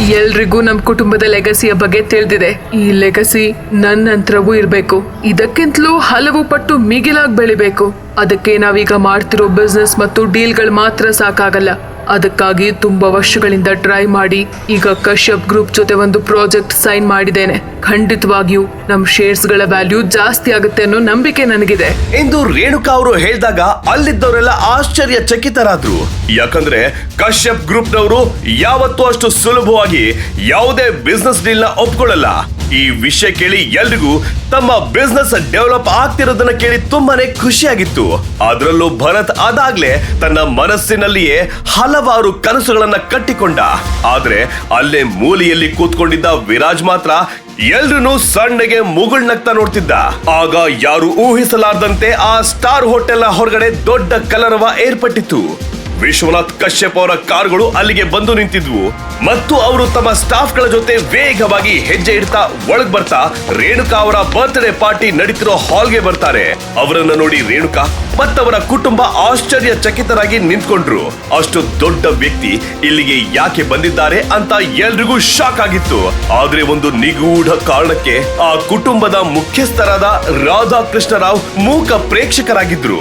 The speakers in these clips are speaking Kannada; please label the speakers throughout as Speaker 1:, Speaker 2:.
Speaker 1: ಎಲ್ರಿಗೂ ನಮ್ಮ ಕುಟುಂಬದ ಲೆಗಸಿಯ ಬಗ್ಗೆ ತಿಳಿದಿದೆ. ಈ ಲೆಗಸಿ ನನ್ನ ನಂತರವೂ ಇರ್ಬೇಕು. ಇದಕ್ಕಿಂತಲೂ ಹಲವು ಪಟ್ಟು ಮಿಗಿಲಾಗಿ ಬೆಳಿಬೇಕು. ಅದಕ್ಕೆ ನಾವೀಗ ಮಾಡ್ತಿರೋ ಬಿಸ್ನೆಸ್ ಮತ್ತು ಡೀಲ್ಗಳು ಮಾತ್ರ ಸಾಕಾಗಲ್ಲ. ಅದಕ್ಕಾಗಿ ತುಂಬ ವರ್ಷಗಳಿಂದ ಟ್ರೈ ಮಾಡಿ ಈಗ ಕಶ್ಯಪ್ ಗ್ರೂಪ್ ಜೊತೆ ಒಂದು ಪ್ರಾಜೆಕ್ಟ್ ಸೈನ್ ಮಾಡಿದ್ದೇನೆ. ಖಂಡಿತವಾಗಿಯೂ ನಮ್ಮ ಶೇರ್ಸ್ಗಳ ವ್ಯಾಲ್ಯೂ ಜಾಸ್ತಿ ಆಗುತ್ತೆ ಅನ್ನೋ ನಂಬಿಕೆ ನನಗಿದೆ.
Speaker 2: ಎಂದು ರೇಣುಕಾ ಅವರು ಹೇಳಿದಾಗ ಅಲ್ಲಿದ್ದವರೆಲ್ಲ ಆಶ್ಚರ್ಯ ಚಕಿತರಾದ್ರು ಯಾಕಂದ್ರೆ ಕಶ್ಯಪ್ ಗ್ರೂಪ್ನವರು ಯಾವತ್ತೂ ಅಷ್ಟು ಸುಲಭವಾಗಿ ಯಾವುದೇ ಬಿಸ್ನೆಸ್ನ ಒಪ್ಕೊಳ್ಳಲ್ಲ. ಈ ವಿಷಯ ಕೇಳಿ ಎಲ್ರಿಗೂ ತಮ್ಮ ಬಿಸ್ನೆಸ್ ಡೆವಲಪ್ ಆಗ್ತಿರೋದನ್ನ ಕೇಳಿ ತುಂಬಾನೇ ಖುಷಿಯಾಗಿತ್ತು. ಅದರಲ್ಲೂ ಭರತ್ ಅದಾಗ್ಲೇ ತನ್ನ ಮನಸ್ಸಿನಲ್ಲಿಯೇ ಹಲವಾರು ಕನಸುಗಳನ್ನ ಕಟ್ಟಿಕೊಂಡ. ಆದ್ರೆ ಅಲ್ಲೇ ಮೂಲೆಯಲ್ಲಿ ಕೂತ್ಕೊಂಡಿದ್ದ ವಿರಾಜ್ ಮಾತ್ರ ಎಲ್ರೂ ಸಣ್ಣಗೆ ಮುಗುಳ್ನಗ್ತಾ ನೋಡ್ತಿದ್ದ. ಆಗ ಯಾರು ಊಹಿಸಲಾರದಂತೆ ಆ ಸ್ಟಾರ್ ಹೋಟೆಲ್ ಹೊರಗಡೆ ದೊಡ್ಡ ಕಲರವ ಏರ್ಪಟ್ಟಿತ್ತು. ವಿಶ್ವನಾಥ್ ಕಶ್ಯಪ್ ಅವರ ಕಾರ್ಗಳು ಅಲ್ಲಿಗೆ ಬಂದು ನಿಂತಿದ್ವು ಮತ್ತು ಅವರು ತಮ್ಮ ಸ್ಟಾಫ್ಗಳ ಜೊತೆ ವೇಗವಾಗಿ ಹೆಜ್ಜೆ ಇಡ್ತಾ ಒಳಗ್ ಬರ್ತಾ ರೇಣುಕಾ ಅವರ ಬರ್ತ್ಡೇ ಪಾರ್ಟಿ ನಡೀತಿರೋ ಹಾಲ್ಗೆ ಬರ್ತಾರೆ. ಅವರನ್ನ ನೋಡಿ ರೇಣುಕಾ ಮತ್ತವರ ಕುಟುಂಬ ಆಶ್ಚರ್ಯ ಚಕಿತರಾಗಿ ನಿಂತ್ಕೊಂಡ್ರು. ಅಷ್ಟು ದೊಡ್ಡ ವ್ಯಕ್ತಿ ಇಲ್ಲಿಗೆ ಯಾಕೆ ಬಂದಿದ್ದಾರೆ ಅಂತ ಎಲ್ರಿಗೂ ಶಾಕ್ ಆಗಿತ್ತು. ಆದ್ರೆ ಒಂದು ನಿಗೂಢ ಕಾರಣಕ್ಕೆ ಆ ಕುಟುಂಬದ ಮುಖ್ಯಸ್ಥರಾದ ರಾಧಾಕೃಷ್ಣ ರಾವ್ ಮೂಕ ಪ್ರೇಕ್ಷಕರಾಗಿದ್ರು.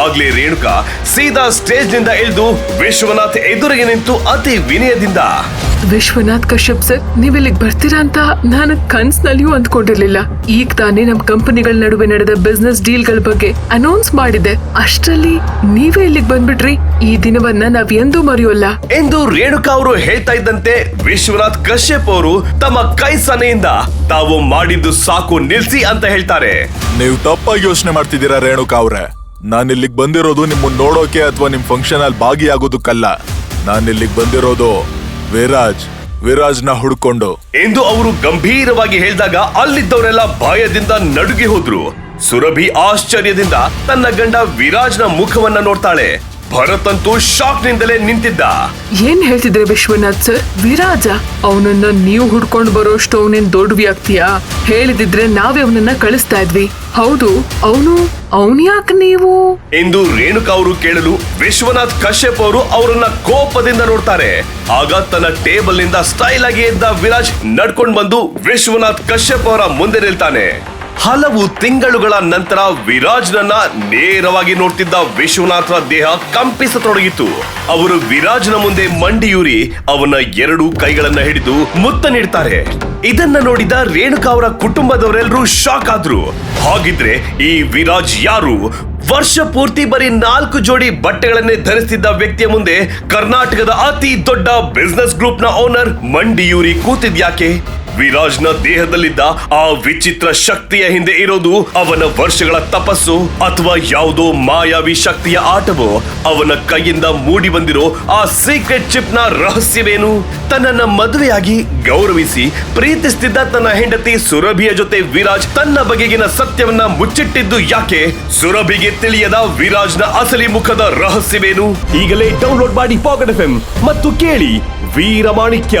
Speaker 2: ಆಗ್ಲೇ ರೇಣುಕಾ ಸೀದಾ ಸ್ಟೇಜ್ನಿಂದ ಇಳಿದು ವಿಶ್ವನಾಥ್ ಎದುರಿಗೆ ನಿಂತು ಅತಿ ವಿನಯದಿಂದ.
Speaker 1: ವಿಶ್ವನಾಥ್ ಕಶ್ಯಪ್ ಸರ್ ನೀವ್ ಇಲ್ಲಿಗೆ ಬರ್ತೀರಾ ಅಂತ ನಾನು ಕನ್ಸ್ನಲ್ಲಿಯೂ ಅಂದ್ಕೊಂಡಿರ್ಲಿಲ್ಲ. ಈಗ ತಾನೇ ನಮ್ ಕಂಪನಿಗಳ ನಡುವೆ ನಡೆದ ಬಿಸ್ನೆಸ್ ಡೀಲ್ಗಳ ಬಗ್ಗೆ ಅನೌನ್ಸ್ ಮಾಡಿದೆ ಅಷ್ಟರಲ್ಲಿ ನೀವೇ ಇಲ್ಲಿಗೆ ಬಂದ್ಬಿಟ್ರಿ. ಈ ದಿನವನ್ನ ನಾವ್ ಎಂದೂ ಮರೆಯೋಲ್ಲ.
Speaker 2: ಎಂದು ರೇಣುಕಾ ಅವರು ಹೇಳ್ತಾ ಇದ್ದಂತೆ ವಿಶ್ವನಾಥ್ ಕಶ್ಯಪ್ ಅವರು ತಮ್ಮ ಕೈ ಸನೆಯಿಂದ ತಾವು ಮಾಡಿದ್ದು ಸಾಕು ನಿಲ್ಸಿ ಅಂತ ಹೇಳ್ತಾರೆ.
Speaker 3: ನೀವು ತಪ್ಪಾಗಿ ಯೋಚನೆ ಮಾಡ್ತಿದ್ದೀರಾ ರೇಣುಕಾ ಅವ್ರೆ? ನಾನು ಇಲ್ಲಿಗೆ ಬಂದಿರೋದು ನಿಮ್ಮನ್ನ ನೋಡೋಕೆ ಅಥವಾ ನಿಮ್ಮ ಫಂಕ್ಷನ್ ಅಲ್ಲಿ ಭಾಗಿಯಾಗೋದಕ್ಕಲ್ಲ. ನಾನು ಇಲ್ಲಿಗೆ ಬಂದಿರೋದು ವಿರಾಜ್, ವಿರಾಜ್ನ ಹುಡ್ಕೊಂಡು.
Speaker 2: ಎಂದು ಅವರು ಗಂಭೀರವಾಗಿ ಹೇಳಿದಾಗ ಅಲ್ಲಿದ್ದವರೆಲ್ಲ ಭಯದಿಂದ ನಡುಗಿ ಹೋದ್ರು. ಸುರಭಿ ಆಶ್ಚರ್ಯದಿಂದ ತನ್ನ ಗಂಡ ವಿರಾಜ್ನ ಮುಖವನ್ನ ನೋಡ್ತಾಳೆ. ಭರತ್ ಅಂತೂ ಶಾಕ್ ನಿಂದಲೇ ನಿಂತಿದ್ದ.
Speaker 1: ಏನ್ ಹೇಳ್ತಿದ್ರೆ ವಿಶ್ವನಾಥ್ ಸರ್? ವಿರಾಜ ಅವನನ್ನ ನೀವು ಹುಡ್ಕೊಂಡು ಬರೋಷ್ಟು ಅವನೇನ್ ದೊಡ್ಡ ವ್ಯಕ್ತಿಯ? ಹೇಳಿದಿದ್ರೆ ನಾವೇ ಅವನನ್ನ ಕಳಿಸ್ತಾ ಇದ್ವಿ. ಹೌದು ಅವನು ಅವನ್ ಯಾಕೆ ನೀವು?
Speaker 2: ಎಂದು ರೇಣುಕಾ ಅವರು ಕೇಳಲು ವಿಶ್ವನಾಥ್ ಕಶ್ಯಪ್ ಅವರು ಅವರನ್ನ ಕೋಪದಿಂದ ನೋಡ್ತಾರೆ. ಆಗ ತನ್ನ ಟೇಬಲ್ನಿಂದ ಸ್ಟೈಲ್ ಆಗಿ ಎದ್ದ ವಿರಾಜ್ ನಡ್ಕೊಂಡು ಬಂದು ವಿಶ್ವನಾಥ್ ಕಶ್ಯಪ್ ಅವರ ಮುಂದೆ ನಿಲ್ತಾನೆ. ಹಲವು ತಿಂಗಳುಗಳ ನಂತರ ವಿರಾಜ್ನನ್ನ ನೇರವಾಗಿ ನೋಡ್ತಿದ್ದ ವಿಶ್ವನಾಥರ ದೇಹ ಕಂಪಿಸತೊಡಗಿತು ಅವರು ವಿರಾಜ್ನ ಮುಂದೆ ಮಂಡಿಯೂರಿ ಅವನ ಎರಡು ಕೈಗಳನ್ನ ಹಿಡಿದು ಮುತ್ತ ನೀಡ್ತಾರೆ. ಇದನ್ನ ನೋಡಿದ ರೇಣುಕಾ ಅವರ ಕುಟುಂಬದವರೆಲ್ಲರೂ ಶಾಕ್ ಆದ್ರು. ಹಾಗಿದ್ರೆ ಈ ವಿರಾಜ್ ಯಾರು? ವರ್ಷ ಪೂರ್ತಿ ಬರೀ ನಾಲ್ಕು ಜೋಡಿ ಬಟ್ಟೆಗಳನ್ನೇ ಧರಿಸಿದ್ದ ವ್ಯಕ್ತಿಯ ಮುಂದೆ ಕರ್ನಾಟಕದ ಅತಿ ದೊಡ್ಡ ಬಿಸ್ನೆಸ್ ಗ್ರೂಪ್ನ ಓನರ್ ಮಂಡಿಯೂರಿ ಕೂತಿದ್ಯಾಕೆ? ವಿರಾಜ್ನ ದೇಹದಲ್ಲಿದ್ದ ಆ ವಿಚಿತ್ರ ಶಕ್ತಿಯ ಹಿಂದೆ ಇರೋದು ಅವನ ವರ್ಷಗಳ ತಪಸ್ಸು ಅಥವಾ ಯಾವುದೋ ಮಾಯಾವಿ ಶಕ್ತಿಯ ಆಟವೋ? ಅವನ ಕೈಯಿಂದ ಮೂಡಿ ಬಂದಿರೋ ಆ ಸೀಕ್ರೆಟ್ ಚಿಪ್ನ ರಹಸ್ಯವೇನು? ತನ್ನನ್ನ ಮದುವೆಯಾಗಿ ಗೌರವಿಸಿ ಪ್ರೀತಿಸ್ತಿದ್ದ ತನ್ನ ಹೆಂಡತಿ ಸುರಭಿಯ ಜೊತೆ ವಿರಾಜ್ ತನ್ನ ಬಗೆಗಿನ ಸತ್ಯವನ್ನ ಮುಚ್ಚಿಟ್ಟಿದ್ದು ಯಾಕೆ? ಸುರಭಿಗೆ ತಿಳಿಯದ ವಿರಾಜ್ನ ಅಸಲಿ ಮುಖದ ರಹಸ್ಯವೇನು? ಈಗಲೇ ಡೌನ್ಲೋಡ್ ಮಾಡಿ ಪಾಕೆಟ್ ಎಫ್ ಮತ್ತು ಕೇಳಿ ವೀರಮಾಣಿಕ್ಯ.